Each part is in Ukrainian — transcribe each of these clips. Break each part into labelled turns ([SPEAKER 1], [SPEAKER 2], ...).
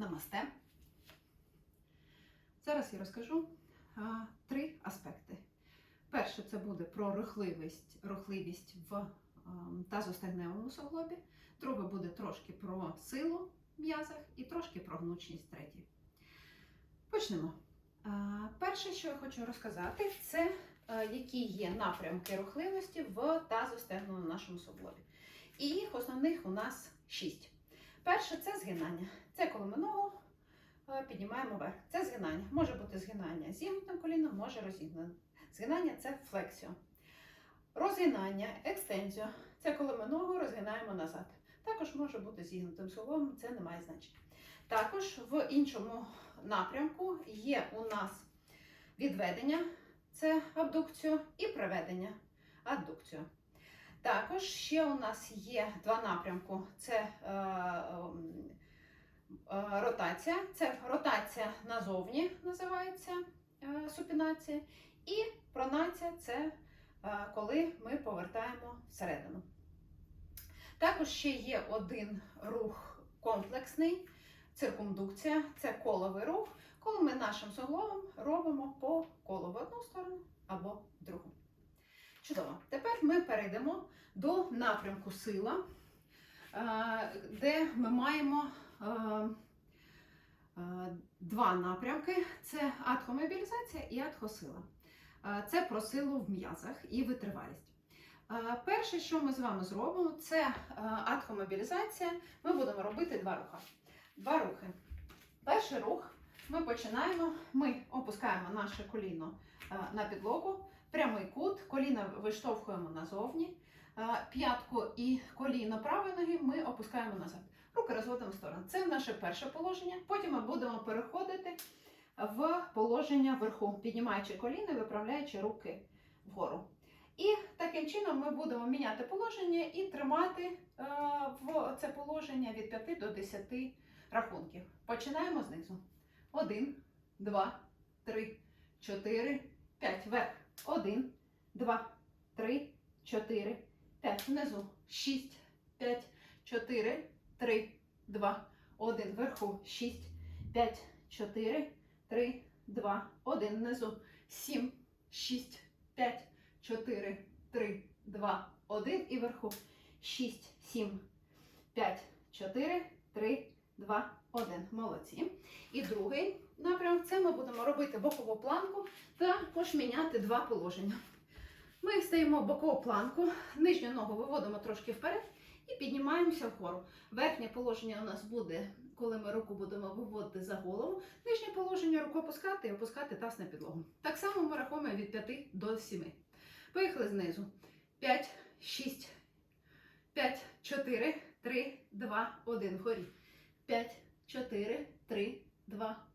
[SPEAKER 1] Намасте. Зараз я розкажу а, три аспекти. Перше, це буде про рухливість, рухливість в тазостегневому суглобі. Друге буде трошки про силу в м'язах і трошки про гнучність третє. Почнемо. А, перше, що я хочу розказати, це а, які є напрямки рухливості в тазостегному нашому суглобі. І їх основних у нас шість. Перше це згинання. Це коли ми ногу е, піднімаємо вверх. Це згинання. Може бути згинання зігнутим коліном, може розігнутим. Згинання це флексіо. Розгинання, екстензіо це коли ми ногу розгинаємо назад. Також може бути зігнутим суглобом, це не має значення. Також в іншому напрямку є у нас відведення, це абдукцію, і приведення аддукцію. Також ще у нас є два напрямку: це е, ем, е, ротація. Це ротація назовні називається е, супінація, і пронація це е, коли ми повертаємо всередину. Також ще є один рух комплексний, циркумдукція, це коловий рух, коли ми нашим суглобом робимо по колу в одну сторону або в другу. Чудово. Тепер ми перейдемо до напрямку сила, е, де ми маємо е, е, два напрямки: це адхомобілізація і адхосила. Е, Це про силу в м'язах і витривалість. Перше, що ми з вами зробимо, це адхомобілізація. Ми будемо робити два рухи. Два рухи. Перший рух ми починаємо, ми опускаємо наше коліно на підлогу, прямий кут, коліна виштовхуємо назовні, е, п'ятку і коліно правої ноги ми опускаємо назад. Руки розводимо в сторону. Це наше перше положення. Потім ми будемо переходити в положення вверху, піднімаючи коліно і виправляючи руки вгору. І таким чином ми будемо міняти положення і тримати е, в це положення від 5 до 10 рахунків. Починаємо знизу. 1, 2, 3, 4, 5. Вверх. 1, 2, 3, 4, 5. Внизу. 6, 5, 4, 3, 2, 1. Вверху. 6, 5, 4, 3, 2, 1. Внизу. 7, 6, 5, 4, 3, 2, 1. І вверху. 6, 7, 5, 4, 3, 2, 1. Молодці. І другий напрямок це ми будемо робити бокову планку та також міняти два положення. Ми стаємо бокову планку, нижню ногу виводимо трошки вперед і піднімаємося вгору. Верхнє положення у нас буде, коли ми руку будемо виводити за голову. Нижнє положення руку опускати і опускати таз на підлогу. Так само ми рахуємо від 5 до 7. Поїхали знизу. 5, 6, 5, 4, 3, 2, 1. Вгорі. 5, 4, 3, 2, 1.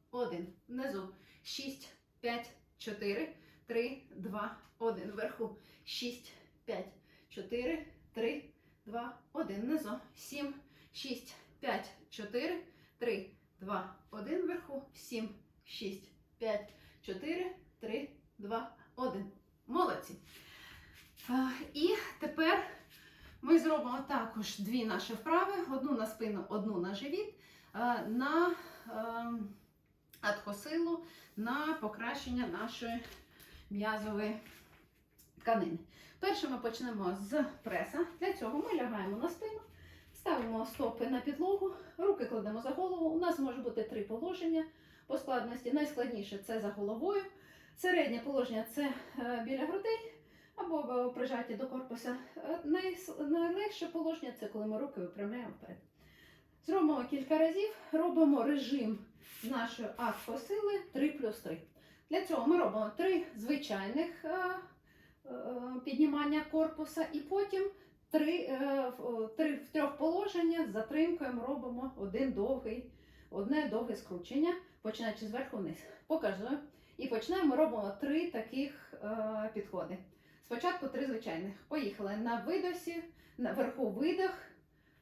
[SPEAKER 1] Внизу. 6, 5, 4, 3, 2, 1. Вверху. 6, 5, 4, 3, 2, 1. Внизу. 7, 6, 5, 4, 3, 2, 1. Вверху. 7, 6, 5, 4, 3, 2, 1. Молодці. І тепер ми зробимо також дві наші вправи: одну на спину, одну на живіт, на ем, адхосилу, на покращення нашої м'язової тканини. Перше ми почнемо з преса. Для цього ми лягаємо на спину, ставимо стопи на підлогу, руки кладемо за голову. У нас може бути три положення по складності. Найскладніше це за головою. Середнє положення це е, біля грудей або прижаті до корпуса. Е, Найлегше положення це коли ми руки випрямляємо вперед. Зробимо кілька разів, робимо режим нашої акфосили 3 плюс 3. Для цього ми робимо три звичайних е, е, піднімання корпуса і потім три, е, три в трьох положеннях з затримкою робимо один довгий, одне довге скручення, починаючи зверху вниз. Показую. І починаємо робимо три таких підходи. Спочатку три звичайних. Поїхали на видосі, наверху видох,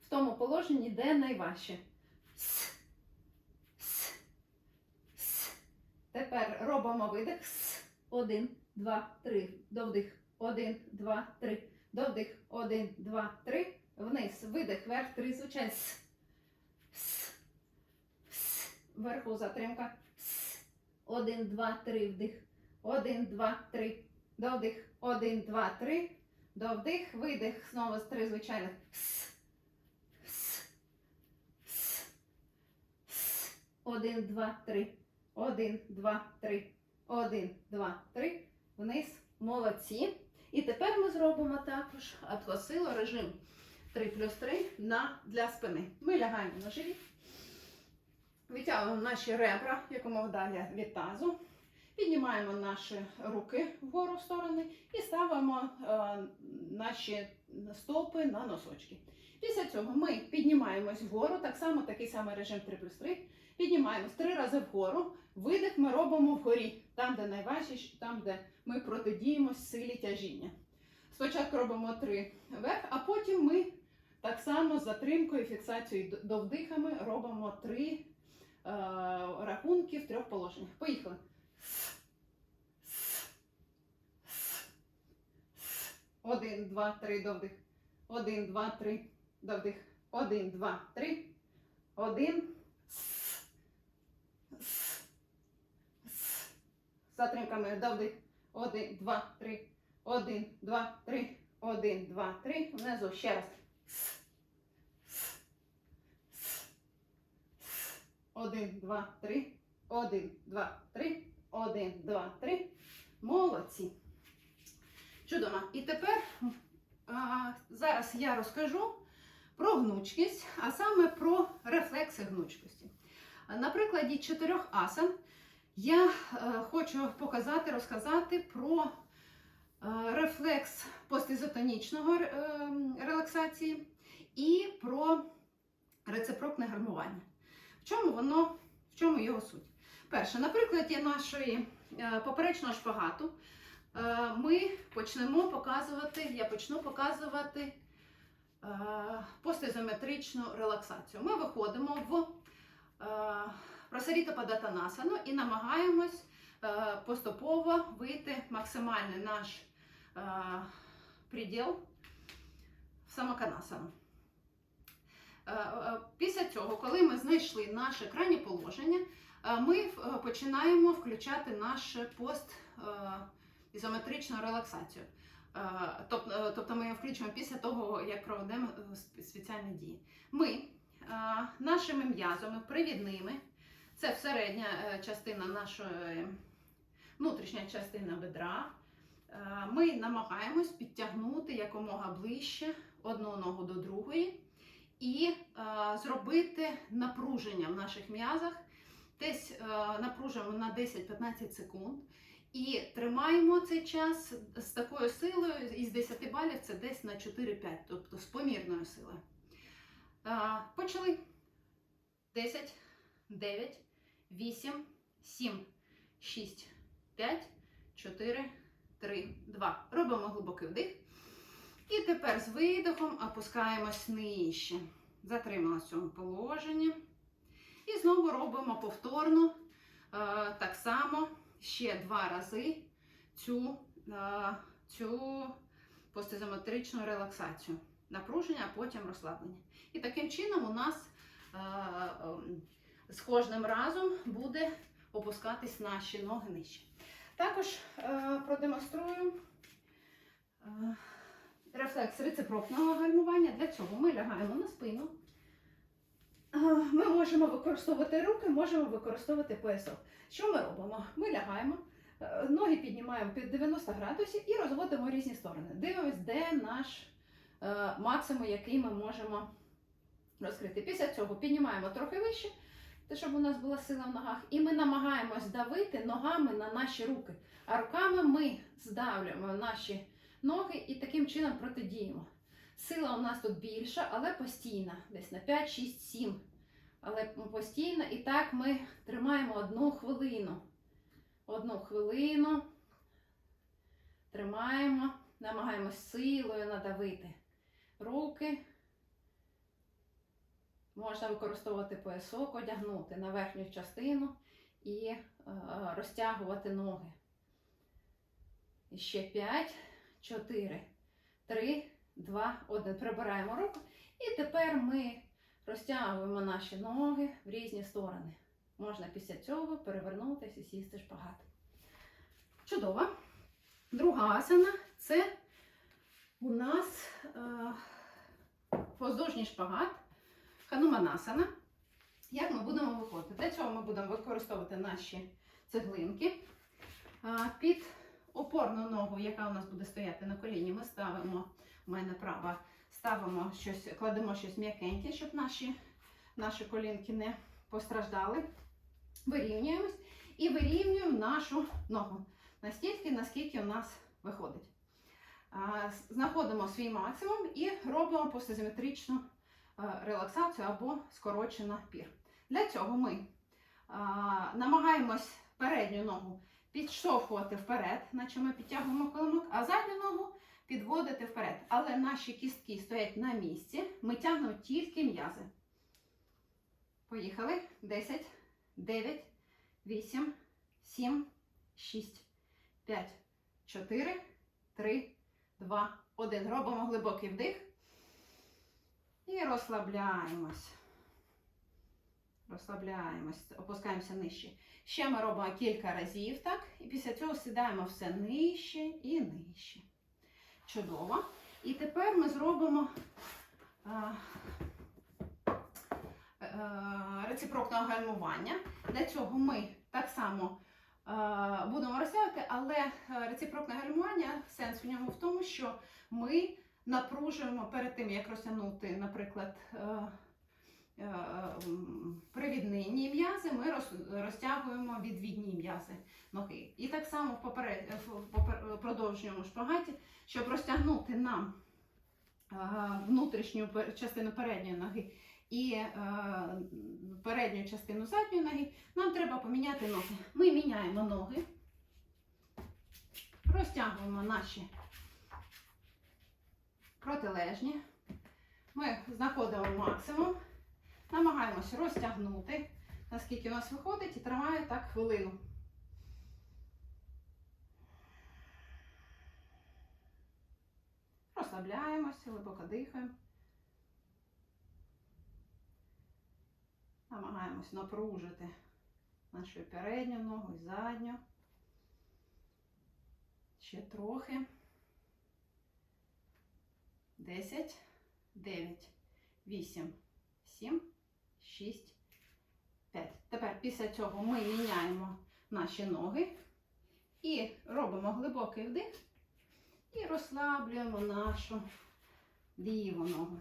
[SPEAKER 1] в тому положенні, де найважче. Тепер робимо видих. Один, два, три. Довдих. Один, два, три. Довдих. Один, два, три. Вниз. Видих. Вверх. Три. С. Вверху затримка. Один, два, три, вдих. Один, два, три. Довдих. Один, два, три. Довдих. Видих. Знову з три звичайних. Один, два, три. Один, два, три. Один, два, три. Вниз. Молодці. І тепер ми зробимо також атласило режим 3 плюс 3 на, для спини. Ми лягаємо на живіт. Витягуємо наші ребра якомога далі від тазу. Піднімаємо наші руки вгору в сторони і ставимо е, наші стопи на носочки. Після цього ми піднімаємось вгору, так само такий самий режим 3 плюс 3. Піднімаємось три рази вгору. Видих ми робимо вгорі, там, де найважче, там, де ми протидіємо силі тяжіння. Спочатку робимо три вверх, а потім ми так само з затримкою фіксацією довдихами робимо три е, рахунки в трьох положеннях. Поїхали. Один, два, три, довдих. Один, два, три, довдих. Один, два, три. Один. З затримками довдих. Один, два, три. Один, два, три. Один, два, три. Внизу ще раз. Один, два, три. Один, два, три. Один, два, три. Молодці. Чудово. І тепер а, зараз я розкажу про гнучкість, а саме про рефлекси гнучкості. На прикладі чотирьох асан я е, хочу показати, розказати про е, рефлекс постізотонічного е, релаксації і про рецепрокне гармування. В чому воно, в чому його суть? Перше, на прикладі нашої поперечного шпагату ми почнемо показувати, я почну показувати постізометричну релаксацію. Ми виходимо в просаріта падатанасану і намагаємось е, поступово вийти максимальний наш е, приділ в самоканасану. Е, Після цього, коли ми знайшли наше крайнє положення, ми починаємо включати наш пост ізометричну релаксацію. Тоб- Тобто ми його включимо після того, як проведемо спеціальні дії. Ми нашими м'язами привідними, це середня е, частина нашої внутрішня частина бедра. е, Ми намагаємось підтягнути якомога ближче одну ногу до другої і е, зробити напруження в наших м'язах. Десь напружуємо на 10-15 секунд. І тримаємо цей час з такою силою, із 10 балів це десь на 4-5, тобто з помірною силою. Почали. 10, 9, 8, 7, 6, 5, 4, 3, 2. Робимо глибокий вдих. І тепер з видихом опускаємось нижче. Затрималися в цьому положенні. І знову робимо повторно, е, так само ще два рази цю, е, цю постізометричну релаксацію. Напруження, а потім розслаблення. І таким чином у нас е, ем, з кожним разом буде опускатись наші ноги нижче. Також е, продемонструю е, рефлекс рецепрокного гальмування. Для цього ми лягаємо на спину. Е, Ми можемо використовувати руки, можемо використовувати поясок. Що ми робимо? Ми лягаємо, е, ноги піднімаємо під 90 градусів і розводимо різні сторони. Дивимось, де наш е, максимум, який ми можемо розкрити. Після цього піднімаємо трохи вище, те, щоб у нас була сила в ногах, і ми намагаємось давити ногами на наші руки. А руками ми здавлюємо наші ноги і таким чином протидіємо. Сила у нас тут більша, але постійна, десь на 5, 6, 7. Але постійно. І так ми тримаємо одну хвилину. Одну хвилину. Тримаємо, намагаємось силою надавити руки. Можна використовувати поясок, одягнути на верхню частину і е, розтягувати ноги. І ще 5, 4, 3, 2, 1. Прибираємо руку. І тепер ми розтягуємо наші ноги в різні сторони. можна після цього перевернутися і сісти шпагат. Чудово. Друга асана це у нас е, воздушний шпагат, хануманасана. Як ми будемо виходити? Для цього ми будемо використовувати наші цеглинки. Під опорну ногу, яка у нас буде стояти на коліні, ми ставимо, у мене права, ставимо щось, кладемо щось м'якеньке, щоб наші, наші колінки не постраждали. Вирівнюємось і вирівнюємо нашу ногу настільки, наскільки у нас виходить. Знаходимо свій максимум і робимо постизиметричну е, релаксацію або скорочена пір. Для цього ми намагаємось передню ногу підштовхувати вперед, наче ми підтягуємо килимок, а задню ногу підводити вперед. Але наші кістки стоять на місці, ми тягнемо тільки м'язи. Поїхали. 10, 9, 8, 7, 6, 5, 4, 3, 2, 1. Робимо глибокий вдих. І розслабляємось. Розслабляємось, опускаємося нижче. Ще ми робимо кілька разів, так? І після цього сідаємо все нижче і нижче. Чудово. І тепер ми зробимо а, е, реципрокне гальмування. Для цього ми так само е, будемо розтягувати, але е, реципрокне гальмування, сенс в ньому в тому, що ми напружуємо перед тим, як розтягнути, наприклад, е, е, привідні м'язи, ми розтягуємо відвідні м'язи ноги. І так само в, поперед... в попер- продовжньому шпагаті, щоб розтягнути нам е, внутрішню частину передньої ноги і е, передню частину задньої ноги, нам треба поміняти ноги. Ми міняємо ноги, розтягуємо наші протилежні. Ми знаходимо максимум, намагаємося розтягнути, наскільки у нас виходить, і тримає так хвилину. Розслабляємося, глибоко дихаємо. Намагаємось напружити нашу передню ногу і задню. Ще трохи. 10, 9, 8, 7, 6, 5. Тепер після цього ми міняємо наші ноги і робимо глибокий вдих і розслаблюємо нашу ліву ногу.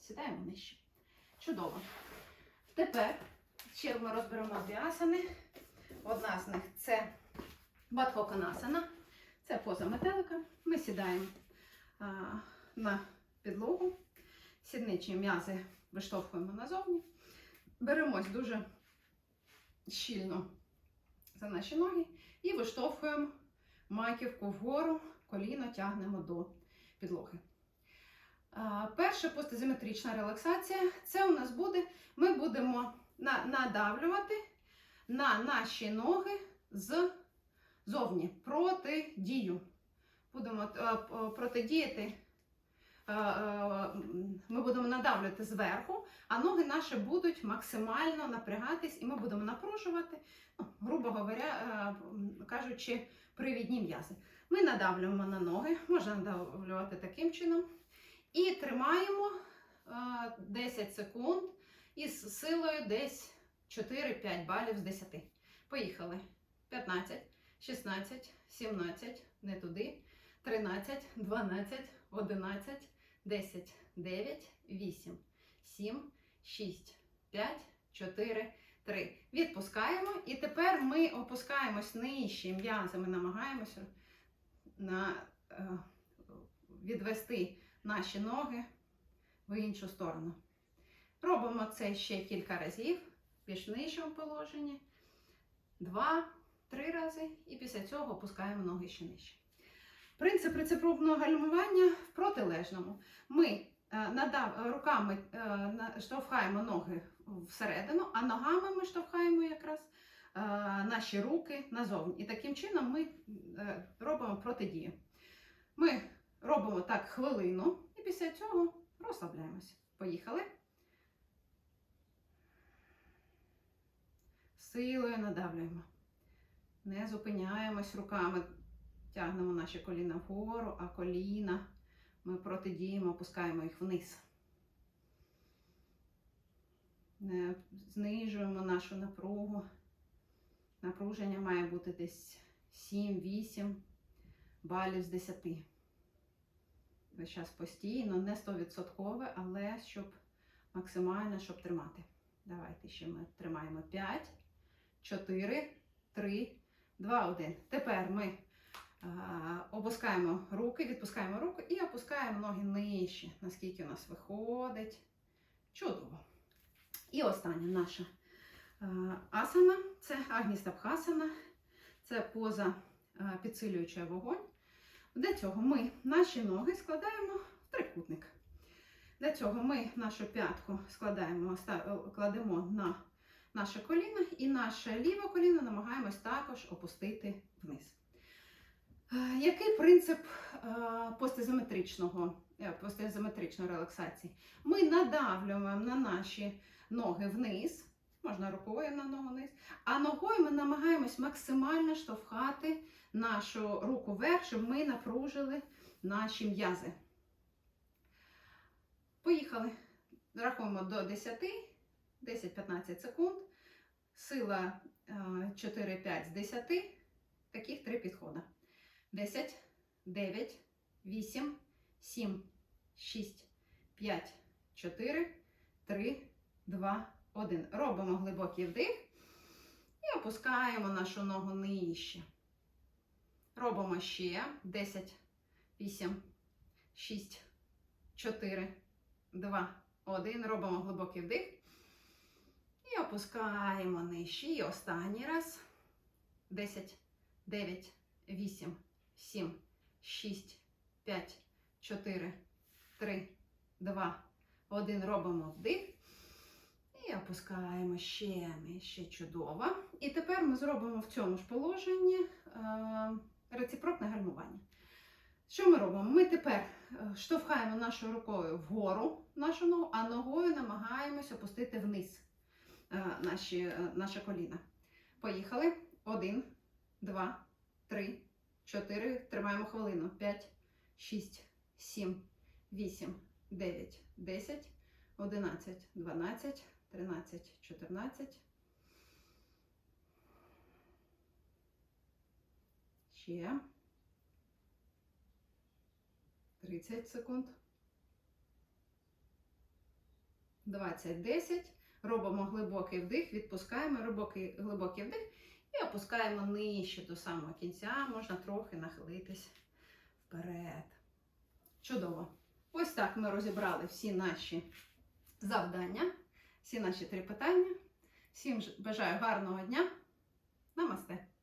[SPEAKER 1] Сідаємо нижче. Чудово. Тепер ще ми розберемо дві асани. Одна з них це Бадхоканасана. Це поза метелика. Ми сідаємо а, на підлогу, сідничі м'язи виштовхуємо назовні, беремось дуже щільно за наші ноги і виштовхуємо маківку вгору, коліно тягнемо до підлоги. А, Перша постизиметрична релаксація це у нас буде, ми будемо на- надавлювати на наші ноги з зовні протидію. Будемо е, протидіяти. е, е, м, Ми будемо надавлювати зверху, а ноги наші будуть максимально напрягатись, і ми будемо напружувати, ну, грубо говоря, е, кажучи, привідні м'язи. Ми надавлюємо на ноги, можна надавлювати таким чином. І тримаємо е, 10 секунд із силою десь 4-5 балів з 10. Поїхали. 15. 16, 17, не туди, 13, 12, 11, 10, 9, 8, 7, 6, 5, 4, 3. Відпускаємо. І тепер ми опускаємось нижче м'язами, намагаємося на, е, відвести наші ноги в іншу сторону. Робимо це ще кілька разів, більш нижчому положенні. Два, три рази, і після цього опускаємо ноги ще нижче. Принцип рецепробного гальмування в протилежному. Ми е, надав, руками е, штовхаємо ноги всередину, а ногами ми штовхаємо якраз е, наші руки назовні. І таким чином ми е, робимо протидію. Ми робимо так хвилину, і після цього розслабляємося. Поїхали. силою надавлюємо. Не зупиняємось руками, тягнемо наші коліна вгору, а коліна ми протидіємо, опускаємо їх вниз. Не знижуємо нашу напругу. Напруження має бути десь 7-8 балів з 10. Весь час постійно, не 100%, але щоб максимально, щоб тримати. Давайте ще ми тримаємо 5, 4, 3, 2, 1. Тепер ми опускаємо руки, відпускаємо руки і опускаємо ноги нижче, наскільки у нас виходить. Чудово. І остання наша асана це агністабхасана. Це поза підсилююча вогонь. Для цього ми наші ноги складаємо в трикутник. Для цього ми нашу п'ятку складаємо, кладемо на наше коліно і наше ліве коліно намагаємось також опустити вниз. Е, Який принцип е, постізометричного, е, релаксації? Ми надавлюємо на наші ноги вниз, можна рукою на ногу вниз, а ногою ми намагаємось максимально штовхати нашу руку вверх, щоб ми напружили наші м'язи. Поїхали. Рахуємо до 10, 10-15 секунд. Сила е, 4-5 з 10. Таких три підходи. 10, 9, 8, 7, 6, 5, 4, 3, 2, 1. Робимо глибокий вдих і опускаємо нашу ногу нижче. Робимо ще 10, 8, 6, 4, 2, 1. Робимо глибокий вдих. І опускаємо нижче. І останній раз. 10, 9, 8, 7, 6, 5, 4, 3, 2, 1. Робимо вдих. І опускаємо ще нижче. Чудово. І тепер ми зробимо в цьому ж положенні е, реципрокне гальмування. Що ми робимо? Ми тепер е, штовхаємо нашою рукою вгору нашу ногу, а ногою намагаємось опустити вниз наші, е, наше коліно. Поїхали. Один, два, три, чотири. Тримаємо хвилину. П'ять, шість, сім, вісім, дев'ять, десять, одинадцять, дванадцять, тринадцять, чотирнадцять. Ще. 30 секунд. 20, 10. Робимо глибокий вдих, відпускаємо глибокий, глибокий вдих і опускаємо нижче до самого кінця. Можна трохи нахилитись вперед. Чудово. Ось так ми розібрали всі наші завдання, всі наші три питання. Всім бажаю гарного дня. Намасте!